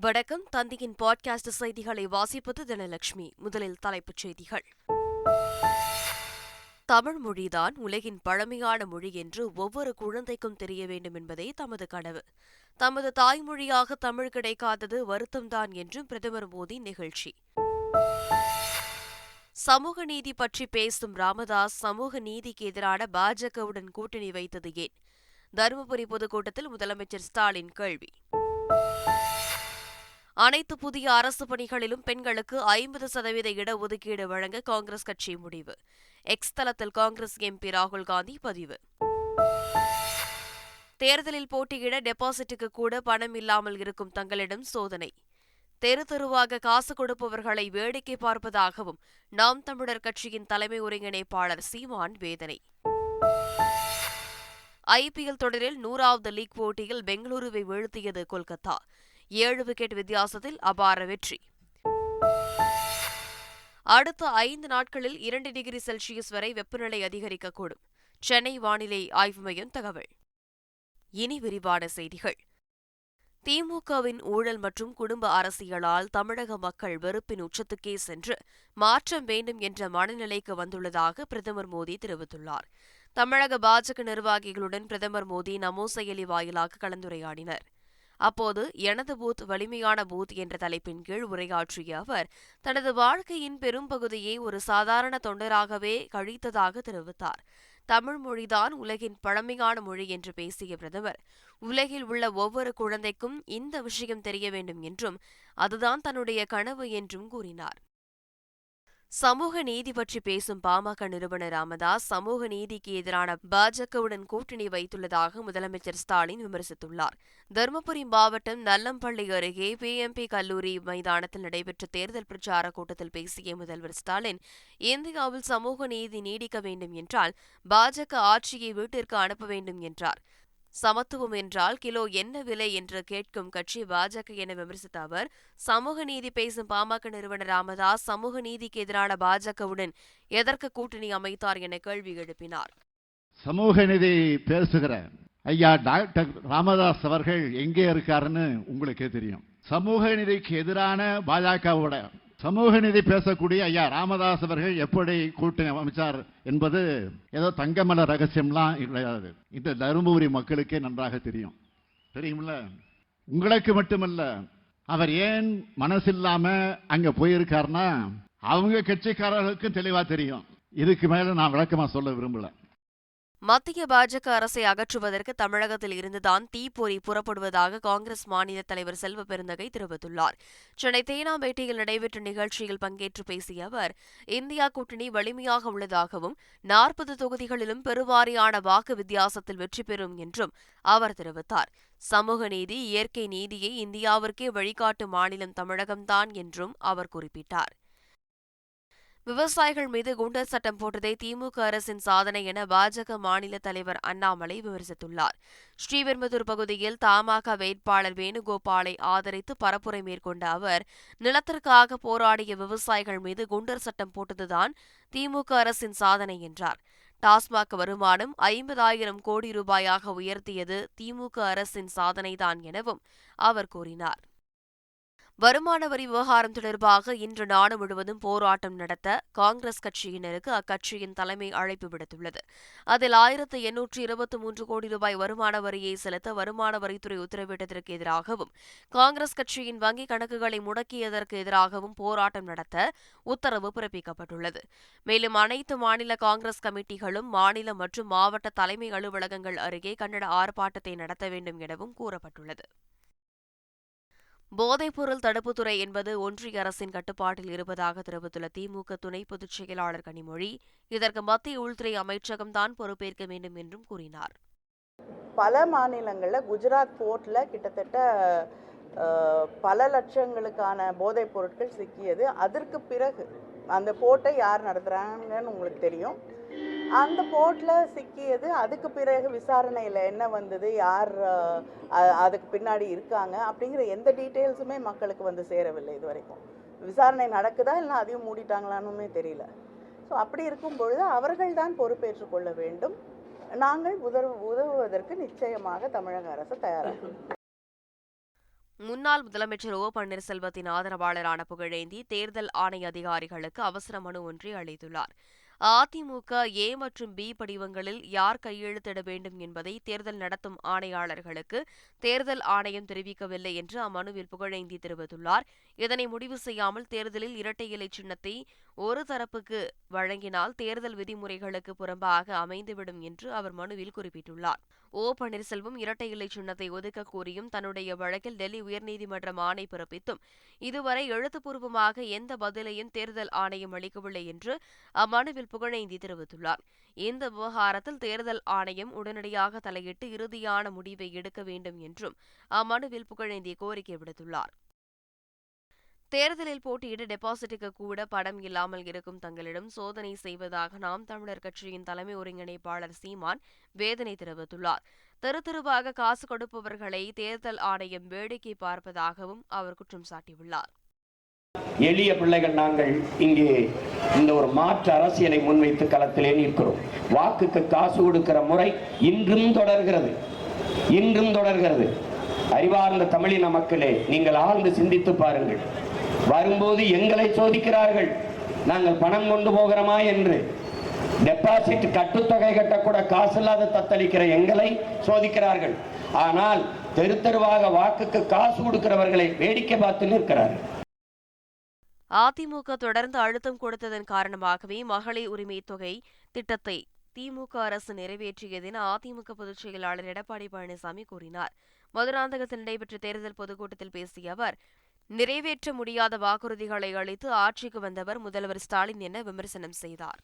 வணக்கம். தந்தியின் பாட்காஸ்ட் செய்திகளை வாசிப்பது தனலட்சுமி. முதலில் தலைப்புச் செய்திகள். தமிழ் மொழிதான் உலகின் பழமையான மொழி என்று ஒவ்வொரு குழந்தைக்கும் தெரிய வேண்டும் என்பதே தமது கனவு. தமது தாய்மொழியாக தமிழ் கிடைக்காதது வருத்தம்தான் என்றும் பிரதமர் மோடி நிகழ்ச்சி. சமூக நீதி பற்றி பேசும் ராமதாஸ் சமூக நீதிக்கு எதிரான பாஜகவுடன் கூட்டணி வைத்தது ஏன்? தருமபுரி பொதுக்கூட்டத்தில் முதலமைச்சர் ஸ்டாலின் கேள்வி. அனைத்து புதிய அரசு பணிகளிலும் பெண்களுக்கு ஐம்பது சதவீத இடஒதுக்கீடு வழங்க காங்கிரஸ் கட்சி முடிவு. எக்ஸ் தளத்தில் காங்கிரஸ் எம்பி ராகுல் காந்தி பதிவு. தேர்தலில் போட்டியிட டெபாசிட்டுக்கு கூட பணம் இல்லாமல் இருக்கும் தங்களிடம் சோதனை. தெரு தெருவாக காசு கொடுப்பவர்களை வேடிக்கை பார்ப்பதாகவும் நாம் தமிழர் கட்சியின் தலைமை ஒருங்கிணைப்பாளர் சீமான் வேதனை. ஐபிஎல் தொடரில் நூறாவது லீக் போட்டியில் பெங்களூருவை வீழ்த்தியது கொல்கத்தா. ஏழு விக்கெட் வித்தியாசத்தில் அபார வெற்றி. அடுத்த ஐந்து நாட்களில் இரண்டு டிகிரி செல்சியஸ் வரை வெப்பநிலை அதிகரிக்கக்கூடும். சென்னை வானிலை ஆய்வு மையம் தகவல். இனி விரிவான செய்திகள். திமுகவின் ஊழல் மற்றும் குடும்ப அரசியலால் தமிழக மக்கள் வெறுப்பின் உச்சத்துக்கே சென்று மாற்றம் வேண்டும் என்ற மனநிலைக்கு வந்துள்ளதாக பிரதமர் மோடி தெரிவித்துள்ளார். தமிழக பாஜக நிர்வாகிகளுடன் பிரதமர் மோடி நமோ செயலி வாயிலாக கலந்துரையாடினர். அப்போது எனது பூத் வலிமையான பூத் என்ற தலைப்பின் கீழ் உரையாற்றிய அவர் தனது வாழ்க்கையின் பெரும்பகுதியை ஒரு சாதாரண தொண்டராகவே கழித்ததாக தெரிவித்தார். தமிழ் மொழிதான் உலகின் பழமையான மொழி என்று பேசிய பிரதமர் உலகில் உள்ள ஒவ்வொரு குழந்தைக்கும் இந்த விஷயம் தெரிய வேண்டும் என்றும் அதுதான் தன்னுடைய கனவு என்றும் கூறினார். சமூக நீதி பற்றி பேசும் பாமக நிறுவனர் ராமதாஸ் சமூக நீதிக்கு எதிரான பாஜகவுடன் கூட்டணி வைத்துள்ளதாக முதலமைச்சர் ஸ்டாலின் விமர்சித்துள்ளார். தருமபுரி மாவட்டம் நல்லம்பள்ளி அருகே பிஎம்பி கல்லூரி மைதானத்தில் நடைபெற்ற தேர்தல் பிரச்சார கூட்டத்தில் பேசிய முதல்வர் ஸ்டாலின் இந்தியாவில் சமூக நீதி நீடிக்க வேண்டும் என்றால் பாஜக ஆட்சியை வீட்டிற்கு அனுப்ப வேண்டும் என்றார். சமத்துவம் என்றால் கிலோ என்ன விலை என்று கேட்கும் கட்சி பாஜக என விமர்சித்த அவர் சமூக நீதி பேசும் பாமக நிறுவனர் ராமதாஸ் சமூக நீதிக்கு எதிரான பாஜகவுடன் எதற்கு கூட்டணி அமைத்தார் என கேள்வி எழுப்பினார். சமூக நீதி பேசுகிற ஐயா டாக்டர் ராமதாஸ் அவர்கள் எங்கே இருக்காருன்னு உங்களுக்கே தெரியும். சமூக நீதிக்கு எதிரான பாஜகவோட சமூக நீதி பேசக்கூடிய ஐயா ராமதாஸ் அவர்கள் எப்படி கூட்டணி அமைச்சார் என்பது ஏதோ தங்கமல ரகசியம்லாம் கிடையாது. இந்த தருமபுரி மக்களுக்கே நன்றாக தெரியும். தெரியுமில்ல? உங்களுக்கு மட்டுமல்ல அவர் ஏன் மனசில்லாம அங்க போயிருக்காருன்னா அவங்க கட்சிக்காரர்களுக்கும் தெளிவா தெரியும். இதுக்கு மேல நான் விளக்கமா சொல்ல விரும்பல. மத்திய பாஜக அரசை அகற்றுவதற்கு தமிழகத்தில் இருந்துதான் தீப்பொறி புறப்படுவதாக காங்கிரஸ் மாநில தலைவர் செல்வ பெருந்தகை தெரிவித்துள்ளார். சென்னை தேனாம்பேட்டையில் நடைபெற்ற நிகழ்ச்சியில் பங்கேற்று பேசிய அவர் இந்தியா கூட்டணி வலிமையாக உள்ளதாகவும் நாற்பது தொகுதிகளிலும் பெருவாரியான வாக்கு வித்தியாசத்தில் வெற்றி பெறும் என்றும் அவர் தெரிவித்தார். சமூக நீதி இயற்கை நீதியை இந்தியாவிற்கே வழிகாட்டும் மாநிலம் தமிழகம்தான் என்றும் அவர் குறிப்பிட்டார். விவசாயிகள் மீது குண்டர் சட்டம் போட்டதே திமுக அரசின் சாதனை என பாஜக மாநில தலைவர் அண்ணாமலை விமர்சித்துள்ளார். ஸ்ரீபெரும்புதூர் பகுதியில் தமாக வேட்பாளர் வேணுகோபாலை ஆதரித்து பரப்புரை மேற்கொண்ட அவர் நிலத்திற்காக போராடிய விவசாயிகள் மீது குண்டர் சட்டம் போட்டதுதான் திமுக அரசின் சாதனை என்றார். டாஸ்மாக் வருமானம் ஐம்பதாயிரம் கோடி ரூபாயாக உயர்த்தியது திமுக அரசின் சாதனைதான் எனவும் அவர் கூறினார். வருமான வரி விவகாரம் தொடர்பாக இன்று நாடு முழுவதும் போராட்டம் நடத்த காங்கிரஸ் கட்சியினருக்கு அக்கட்சியின் தலைமை அழைப்பு விடுத்துள்ளது. அதில் ஆயிரத்து எண்ணூற்று இருபத்தி மூன்று கோடி ரூபாய் வருமான வரியை செலுத்த வருமான வரித்துறை உத்தரவிட்டதற்கு எதிராகவும் காங்கிரஸ் கட்சியின் வங்கிக் கணக்குகளை முடக்கியதற்கு எதிராகவும் போராட்டம் நடத்த உத்தரவு பிறப்பிக்கப்பட்டுள்ளது. மேலும் அனைத்து மாநில காங்கிரஸ் கமிட்டிகளும் மாநில மற்றும் மாவட்ட தலைமை அலுவலகங்கள் அருகே கன்னட ஆர்ப்பாட்டத்தை நடத்த வேண்டும் எனவும் கூறப்பட்டுள்ளது. போதைப்பொருள் தடுப்புத்துறை என்பது ஒன்றிய அரசின் கட்டுப்பாட்டில் இருப்பதாக தெரிவித்துள்ள திமுக துணை பொதுச் செயலாளர் கனிமொழி இதற்கு மத்திய உள்துறை அமைச்சகம்தான் பொறுப்பேற்க வேண்டும் என்றும் கூறினார். பல மாநிலங்களில் குஜராத் போர்ட்டில் கிட்டத்தட்ட பல லட்சங்களுக்கான போதைப் பொருட்கள் சிக்கியது. அதற்கு பிறகு அந்த போர்ட்டை யார் நடத்துகிறாங்கன்னு உங்களுக்கு தெரியும். அந்த போட்டில் சிக்கியது. அதுக்கு பிறகு விசாரணையில் என்ன வந்தது? யார் அதுக்கு பின்னாடி இருக்காங்க? அப்படிங்கிற எந்த டீட்டெயில்ஸுமே மக்களுக்கு வந்து சேரவில்லை இது வரைக்கும் விசாரணை நடக்குதா? இல்லை அதையும் மூடிட்டாங்களானுமே தெரியல. ஸோ அப்படி இருக்கும் பொழுது அவர்கள் தான் பொறுப்பேற்றுக் கொள்ள வேண்டும். நாங்கள் உதவு உதவுவதற்கு நிச்சயமாக தமிழக அரசு தயாராகும் முன்னாள் முதலமைச்சர் ஓ. பன்னீர்செல்வத்தின் ஆதரவாளரான புகழேந்தி தேர்தல் ஆணைய அதிகாரிகளுக்கு அவசர மனு ஒன்றை அளித்துள்ளார். அதிமுக ஏ மற்றும் பி படிவங்களில் யார் கையெழுத்திட வேண்டும் என்பதை தேர்தல் நடத்தும் ஆணையாளர்களுக்கு தேர்தல் ஆணையம் தெரிவிக்கவில்லை என்று அம்மனுவில் புகழேந்தி தெரிவித்துள்ளார். இதனை முடிவு செய்யாமல் தேர்தலில் இரட்டை இலை சின்னத்தை ஒரு தரப்புக்கு வழங்கினால் தேர்தல் விதிமுறைகளுக்கு புறம்பாக அமைந்துவிடும் என்று அவர் மனுவில் குறிப்பிட்டுள்ளார். ஓ. பன்னீர்செல்வம் இரட்டை இலை சின்னத்தை ஒதுக்க கோரியும் தன்னுடைய வழக்கில் டெல்லி உயர்நீதிமன்றம் ஆணை பிறப்பித்தும் இதுவரை எழுத்துப்பூர்வமாக எந்த பதிலையும் தேர்தல் ஆணையம் அளிக்கவில்லை என்று அம்மனுவில் புகழேந்தி தெரிவித்துள்ளார். இந்த விவகாரத்தில் தேர்தல் ஆணையம் உடனடியாக தலையிட்டு இறுதியான முடிவை எடுக்க வேண்டும் என்றும் அம்மனுவில் புகழேந்தி கோரிக்கை விடுத்துள்ளார். தேர்தலில் போட்டியிட டெபாசிட்டுக்கு கூட படம் இல்லாமல் இருக்கும் தங்களிடம் சோதனை செய்வதாக நாம் தமிழர் கட்சியின் தலைமை ஒருங்கிணைப்பாளர் சீமான் வேதனை தெரிவித்துள்ளார். தெரு தெருவாக காசு கொடுப்பவர்களை தேர்தல் ஆணையம் வேடிக்கை பார்ப்பதாகவும் அவர் குற்றம் சாட்டியுள்ளார். எளிய பிள்ளைகள் நாங்கள் இங்கே இந்த ஒரு மாற்று அரசியலை முன்வைத்து களத்திலே நிற்கிறோம். வாக்குக்கு காசு கொடுக்கிற முறை இன்றும் தொடர்கிறது. இன்றும் தொடர்கிறது. அறிவார்ந்த தமிழின மக்களே நீங்கள் ஆழ்ந்து சிந்தித்து பாருங்கள். வரும்போது எங்களை சோதிக்கிறார்கள். நாங்கள் பணம் கொண்டு போகிறோமா என்று. டெபாசிட் கட்டுத்தொகை கட்டக்கூட காசு இல்லாத தத்தளிக்கிற எங்களை சோதிக்கிறார்கள். ஆனால் தெரு தெருவாக வாக்குக்கு காசு கொடுக்கிறவர்களை வேடிக்கை பார்த்து நிற்கிறார்கள். அதிமுக தொடர்ந்து அழுத்தம் கொடுத்ததன் காரணமாகவே மகளிர் உரிமை தொகை திட்டத்தை திமுக அரசு நிறைவேற்றியதென அதிமுக பொதுச் செயலாளர் எடப்பாடி பழனிசாமி கூறினார். மதுராந்தகத்தில் நடைபெற்ற தேர்தல் பொதுக்கூட்டத்தில் பேசிய அவர் நிறைவேற்ற முடியாத வாக்குறுதிகளை அளித்து ஆட்சிக்கு வந்தவர் முதல்வர் ஸ்டாலின் என விமர்சனம் செய்தார்.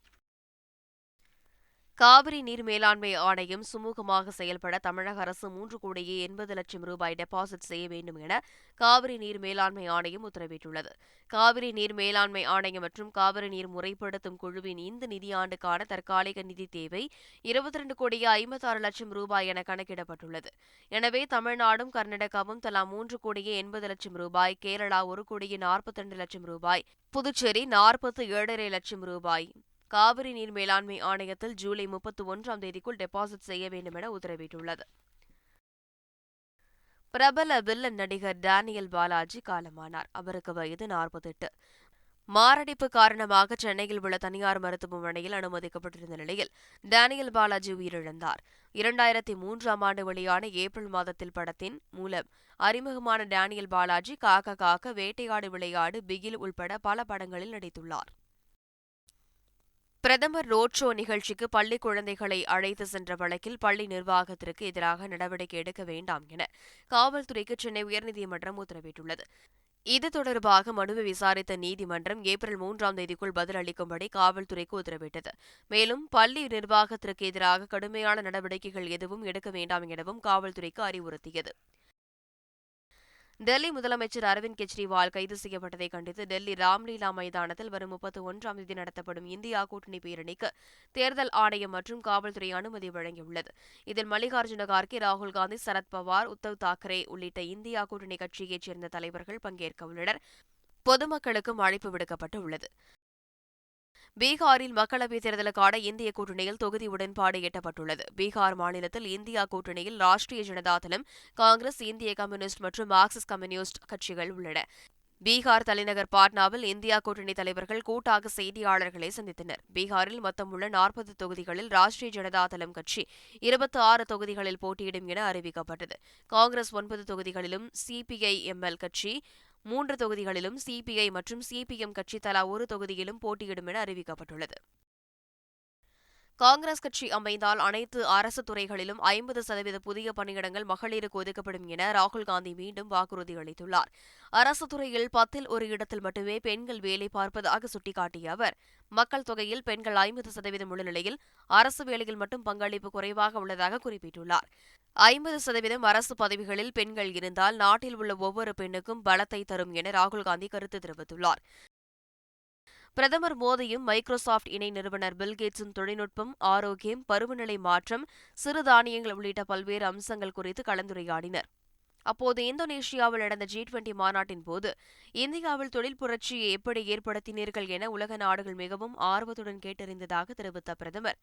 காவிரி நீர் மேலாண்மை ஆணையம் சுமூகமாக செயல்பட தமிழக அரசு மூன்று கோடியே எண்பது லட்சம் ரூபாய் டெபாசிட் செய்ய வேண்டும் என காவிரி நீர் மேலாண்மை ஆணையம் உத்தரவிட்டுள்ளது. காவிரி நீர் மேலாண்மை ஆணையம் மற்றும் காவிரி நீர் முறைப்படுத்தும் குழுவின் இந்த நிதியாண்டுக்கான தற்காலிக நிதி தேவை இருபத்தி ரெண்டு கோடியே ஐம்பத்தாறு லட்சம் ரூபாய் என கணக்கிடப்பட்டுள்ளது. எனவே தமிழ்நாடும் கர்நாடகாவும் தலா மூன்று கோடியே எண்பது லட்சம் ரூபாய் கேரளா ஒரு கோடியே நாற்பத்தி ரெண்டு லட்சம் ரூபாய் புதுச்சேரி நாற்பத்தி ஏழரை லட்சம் ரூபாய் காவிரி நீர் மேலாண்மை ஆணையத்தில் ஜூலை முப்பத்தி ஒன்றாம் தேதிக்குள் டெபாசிட் செய்ய வேண்டும் என உத்தரவிட்டுள்ளது. பிரபல வில்லன் நடிகர் டேனியல் பாலாஜி காலமானார். அவருக்கு வயது நாற்பத்தெட்டு. மாரடைப்பு காரணமாக சென்னையில் உள்ள தனியார் மருத்துவமனையில் அனுமதிக்கப்பட்டிருந்த நிலையில் டேனியல் பாலாஜி உயிரிழந்தார். இரண்டாயிரத்தி மூன்றாம் ஆண்டு வெளியான ஏப்ரல் மாதத்தில் படத்தின் மூலம் அறிமுகமான டேனியல் பாலாஜி காக்க காக்க வேட்டையாடு விளையாடு பிகில் உள்பட பல படங்களில் நடித்துள்ளார். பிரதமர் ரோட் ஷோ நிகழ்ச்சிக்கு பள்ளி குழந்தைகளை அழைத்து சென்ற வழக்கில் பள்ளி நிர்வாகத்திற்கு எதிராக நடவடிக்கை எடுக்க வேண்டாம் என காவல்துறைக்கு சென்னை உயர்நீதிமன்றம் உத்தரவிட்டுள்ளது. இது தொடர்பாக மனுவை விசாரித்த நீதிமன்றம் ஏப்ரல் மூன்றாம் தேதிக்குள் பதில் அளிக்கும்படி காவல்துறைக்கு உத்தரவிட்டது. மேலும் பள்ளி நிர்வாகத்திற்கு எதிராக கடுமையான நடவடிக்கைகள் எதுவும் எடுக்க வேண்டாம் எனவும் காவல்துறைக்கு அறிவுறுத்தியது. டெல்லி முதலமைச்சர் அரவிந்த் கெஜ்ரிவால் கைது செய்யப்பட்டதை கண்டித்து டெல்லி ராம்லீலா மைதானத்தில் வரும் முப்பத்தி ஒன்றாம் தேதி நடத்தப்படும் இந்தியா கூட்டணி பேரணிக்கு தேர்தல் ஆணையம் மற்றும் காவல்துறை அனுமதி வழங்கியுள்ளது. இதில் மல்லிகார்ஜுன கார்கே ராகுல் காந்தி சரத்பவார் உத்தவ் தாக்கரே உள்ளிட்ட இந்தியா கூட்டணி கட்சியைச் சேர்ந்த தலைவர்கள் பங்கேற்க உள்ளனர். பொதுமக்களுக்கும் அழைப்பு விடுக்கப்பட்டுள்ளது. பீகாரில் மக்களவைத் தேர்தலுக்கான இந்திய கூட்டணியில் தொகுதி உடன்பாடு எட்டப்பட்டுள்ளது. பீகார் மாநிலத்தில் இந்தியா கூட்டணியில் ராஷ்டிரிய ஜனதா தளம் காங்கிரஸ் இந்திய கம்யூனிஸ்ட் மற்றும் மார்க்சிஸ்ட் கம்யூனிஸ்ட் கட்சிகள் உள்ளன. பீகார் தலைநகர் பாட்னாவில் இந்தியா கூட்டணி தலைவர்கள் கூட்டாக செய்தியாளர்களை சந்தித்தனர். பீகாரில் மொத்தம் உள்ள நாற்பது தொகுதிகளில் ராஷ்டிரிய ஜனதா தளம் கட்சி இருபத்தி ஆறு தொகுதிகளில் போட்டியிடும் என அறிவிக்கப்பட்டது. காங்கிரஸ் ஒன்பது தொகுதிகளிலும் சிபிஐ எம்எல் கட்சி மூன்று தொகுதிகளிலும் சிபிஐ மற்றும் சிபிஎம் கட்சி தலா ஒரு தொகுதியிலும் போட்டியிடும் என அறிவிக்கப்பட்டுள்ளது. காங்கிரஸ் கட்சி அமைந்தால் அனைத்து அரசு துறைகளிலும் ஐம்பது சதவீத புதிய பணியிடங்கள் மகளிருக்கு ஒதுக்கப்படும் என ராகுல் காந்தி மீண்டும் வாக்குறுதி அளித்துள்ளார். அரசு துறையில் பத்தில் ஒரு இடத்தில் மட்டுமே பெண்கள் வேலை பார்ப்பதாக சுட்டிக்காட்டிய அவர் மக்கள் தொகையில் பெண்கள் ஐம்பது சதவீதம் உள்ள நிலையில் அரசு வேலையில் மட்டும் பங்களிப்பு குறைவாக உள்ளதாக குறிப்பிட்டுள்ளார். ஐம்பது சதவீதம் அரசு பதவிகளில் பெண்கள் இருந்தால் நாட்டில் உள்ள ஒவ்வொரு பெண்ணுக்கும் பலத்தை தரும் என ராகுல் காந்தி கருத்து தெரிவித்துள்ளார். பிரதமர் மோடியும் மைக்ரோசாப்ட் இணை நிறுவனர் பில்கேட்ஸும் தொழில்நுட்பம் ஆரோக்கியம் பருவநிலை மாற்றம் சிறுதானியங்கள் உள்ளிட்ட பல்வேறு அம்சங்கள் குறித்து கலந்துரையாடினர். அப்போது இந்தோனேஷியாவில் நடந்த ஜி டுவெண்டி மாநாட்டின் போது இந்தியாவில் தொழில் புரட்சியை எப்படி ஏற்படுத்தினீர்கள் என உலக நாடுகள் மிகவும் ஆர்வத்துடன் கேட்டறிந்ததாக தெரிவித்த பிரதமர்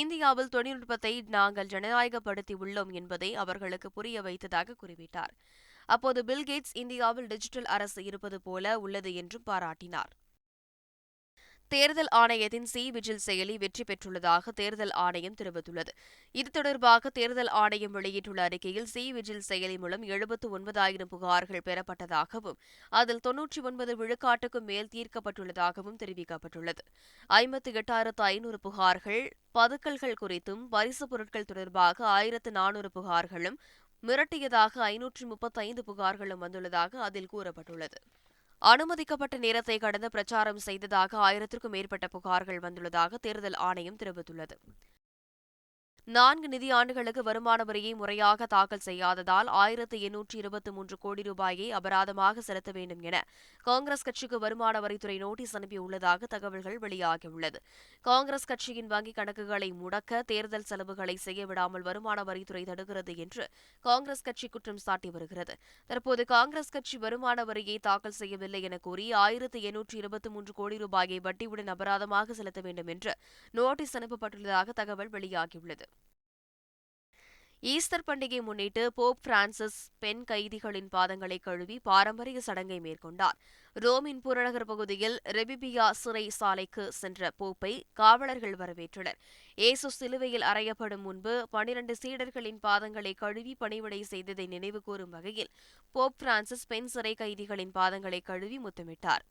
இந்தியாவில் தொழில்நுட்பத்தை நாங்கள் ஜனநாயகப்படுத்தி உள்ளோம் என்பதை அவர்களுக்கு புரிய வைத்ததாக குறிப்பிட்டார். அப்போது பில்கேட்ஸ் இந்தியாவில் டிஜிட்டல் அரசு இருப்பது போல உள்ளது என்றும் பாராட்டினார். தேர்தல் ஆணையத்தின் சி விஜில் செயலி வெற்றி பெற்றுள்ளதாக தேர்தல் ஆணையம் தெரிவித்துள்ளது. இது தொடர்பாக தேர்தல் ஆணையம் வெளியிட்டுள்ள அறிக்கையில் சி விஜில் செயலி மூலம் எழுபத்து ஒன்பதாயிரம் புகார்கள் பெறப்பட்டதாகவும் அதில் தொன்னூற்றி ஒன்பது விழுக்காட்டுக்கும் மேல் தீர்க்கப்பட்டுள்ளதாகவும் தெரிவிக்கப்பட்டுள்ளது. ஐம்பத்தி எட்டாயிரத்து ஐநூறு புகார்கள் பதுக்கல்கள் குறித்தும் பரிசுப் பொருட்கள் தொடர்பாக ஆயிரத்து நானூறு புகார்களும் மிரட்டியதாக ஐநூற்று முப்பத்தைந்து புகார்களும் வந்துள்ளதாக அதில் கூறப்பட்டுள்ளது. அனுமதிக்கப்பட்ட நேரத்தை கடந்து பிரச்சாரம் செய்ததாக ஆயிரத்திற்கும் மேற்பட்ட புகார்கள் வந்துள்ளதாக தேர்தல் ஆணையம் தெரிவித்துள்ளது. நான்கு நிதியாண்டுகளுக்கு வருமான வரியை முறையாக தாக்கல் செய்யாததால் ஆயிரத்து எண்ணூற்று இருபத்தி மூன்று கோடி ரூபாயை அபராதமாக செலுத்த வேண்டும் என காங்கிரஸ் கட்சிக்கு வருமான வரித்துறை நோட்டீஸ் அனுப்பியுள்ளதாக தகவல்கள் வெளியாகியுள்ளது. காங்கிரஸ் கட்சியின் வங்கிக் கணக்குகளை முடக்க தேர்தல் செலவுகளை செய்ய விடாமல் வருமான வரித்துறை தடுக்கிறது என்று காங்கிரஸ் கட்சி குற்றம் சாட்டி வருகிறது. தற்போது காங்கிரஸ் கட்சி வருமான வரியை தாக்கல் செய்யவில்லை என கூறி ஆயிரத்து எண்ணூற்று இருபத்தி மூன்று கோடி ரூபாயை வட்டியுடன் அபராதமாக செலுத்த வேண்டும் என்று நோட்டீஸ் அனுப்பப்பட்டுள்ளதாக தகவல் வெளியாகியுள்ளது. ஈஸ்டர் பண்டிகை முன்னிட்டு போப் பிரான்சிஸ் பெண் கைதிகளின் பாதங்களை கழுவி பாரம்பரிய சடங்கை மேற்கொண்டார். ரோமின் புறநகர் பகுதியில் ரெபிபியா சிறை சாலைக்கு சென்ற போப்பை காவலர்கள் வரவேற்றனர். ஏசு சிலுவையில் அறையப்படும் முன்பு பனிரண்டு சீடர்களின் பாதங்களை கழுவி பணிவிடை செய்ததை நினைவுகூரும் வகையில் போப் பிரான்சிஸ் பெண் சிறை கைதிகளின் பாதங்களை கழுவி முத்தமிட்டார்.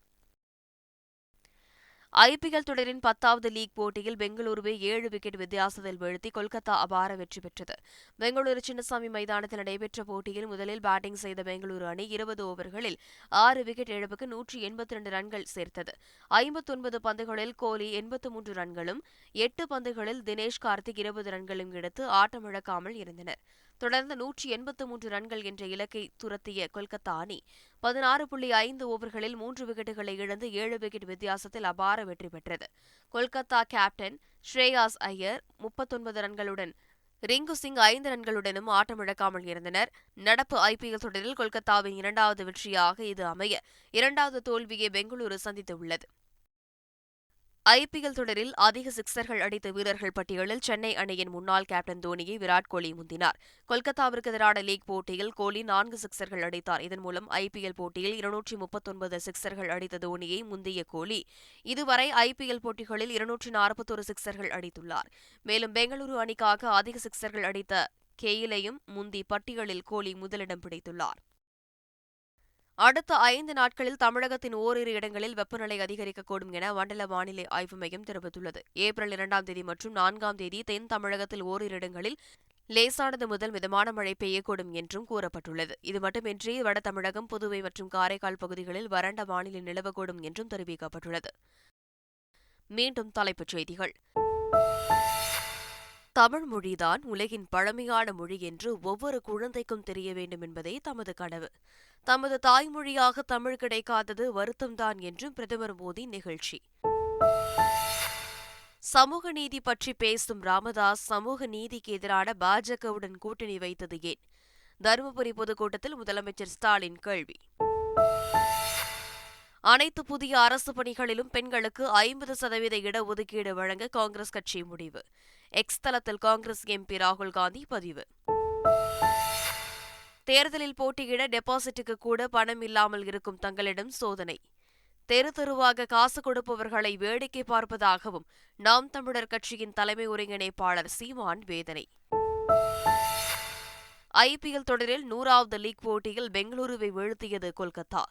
ஐபிஎல் தொடரின் பத்தாவது லீக் போட்டியில் பெங்களூருவை ஏழு விக்கெட் வித்தியாசத்தில் வீழ்த்தி கொல்கத்தா அபார வெற்றி பெற்றது. பெங்களூரு சின்னசாமி மைதானத்தில் நடைபெற்ற போட்டியில் முதலில் பேட்டிங் செய்த பெங்களூரு அணி இருபது ஓவர்களில் ஆறு விக்கெட் இழப்புக்கு நூற்றி எண்பத்தி ரெண்டு ரன்கள் சேர்த்தது. ஐம்பத்தொன்பது பந்துகளில் கோலி எண்பத்து மூன்று ரன்களும் எட்டு பந்துகளில் தினேஷ் கார்த்திக் இருபது ரன்களும் எடுத்து ஆட்டமிழக்காமல் இருந்தனர். தொடர்ந்து நூற்றி எண்பத்து மூன்று ரன்கள் என்ற இலக்கை துரத்திய கொல்கத்தா அணி பதினாறு புள்ளி ஐந்து ஓவர்களில் மூன்று விக்கெட்டுகளை இழந்து ஏழு விக்கெட் வித்தியாசத்தில் அபார வெற்றி பெற்றது. கொல்கத்தா கேப்டன் ஸ்ரேயாஸ் ஐயர் முப்பத்தொன்பது ரன்களுடன் ரிங்கு சிங் ஐந்து ரன்களுடனும் ஆட்டமிழக்காமல் இருந்தனர். நடப்பு ஐபிஎல் தொடரில் கொல்கத்தாவின் இரண்டாவது வெற்றியாக இது அமைய இரண்டாவது தோல்வியை பெங்களூரு சந்தித்துள்ளது. ஐபிஎல் தொடரில் அதிக சிக்சர்கள் அடித்த வீரர்கள் பட்டியலில் சென்னை அணியின் முன்னாள் கேப்டன் தோனியை விராட் கோலி முந்தினார். கொல்கத்தாவிற்கு எதிரான லீக் போட்டியில் கோலி நான்கு சிக்சர்கள் அடித்தார். இதன் மூலம் ஐபிஎல் போட்டியில் இருநூற்றி முப்பத்தொன்பது சிக்சர்கள் அடித்த தோனியை முந்திய கோலி இதுவரை ஐபிஎல் போட்டிகளில் இருநூற்றி நாற்பத்தொரு சிக்சர்கள் அடித்துள்ளார். மேலும் பெங்களூரு அணிக்காக அதிக சிக்சர்கள் அடித்த கெயிலையும் முந்தி பட்டியலில் கோலி முதலிடம் பிடித்துள்ளார். அடுத்த ஐந்து நாட்களில் தமிழகத்தின் ஓரிரு இடங்களில் வெப்பநிலை அதிகரிக்கக்கூடும் என மண்டல வானிலை ஆய்வு மையம் தெரிவித்துள்ளது. ஏப்ரல் இரண்டாம் தேதி மற்றும் நான்காம் தேதி தென் தமிழகத்தில் ஓரிரு இடங்களில் லேசானது முதல் மிதமான மழை பெய்யக்கூடும் என்றும் கூறப்பட்டுள்ளது. இது மட்டுமின்றி வட தமிழகம் புதுவை மற்றும் காரைக்கால் பகுதிகளில் வறண்ட வானிலை நிலவக்கூடும் என்றும் தெரிவிக்கப்பட்டுள்ளது. மீண்டும் தலைப்புச் செய்திகள். தமிழ் மொழிதான் உலகின் பழமையான மொழி என்று ஒவ்வொரு குழந்தைக்கும் தெரிய வேண்டும் என்பதே தமது கனவு. தமது தாய்மொழியாக தமிழ் கிடைக்காதது வருத்தம்தான் என்றும் பிரதமர் மோடி நிகழ்ச்சி. சமூக நீதி பற்றி பேசும் ராமதாஸ் சமூக நீதிக்கு எதிரான பாஜகவுடன் கூட்டணி வைத்தது ஏன்? தருமபுரி பொதுக்கூட்டத்தில் முதலமைச்சர் ஸ்டாலின் கேள்வி. அனைத்து புதிய அரசு பணிகளிலும் பெண்களுக்கு ஐம்பது சதவீத இடஒதுக்கீடு வழங்க காங்கிரஸ் கட்சி முடிவு. எக்ஸ் தளத்தில் காங்கிரஸ் எம்பி ராகுல் காந்தி பதிவு. தேர்தலில் போட்டியிட டெபாசிட்டுக்கு கூட பணம் இல்லாமல் இருக்கும் தங்களிடம் சோதனை. தெரு தெருவாக காசு கொடுப்பவர்களை வேடிக்கை பார்ப்பதாகவும் நாம் தமிழர் கட்சியின் தலைமை ஒருங்கிணைப்பாளர் சீமான் வேதனை. ஐபிஎல் தொடரில் நூறாவது லீக் போட்டியில் பெங்களூருவை வீழ்த்தியது கொல்கத்தா.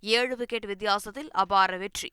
ஏழு விக்கெட் வித்தியாசத்தில் அபார வெற்றி.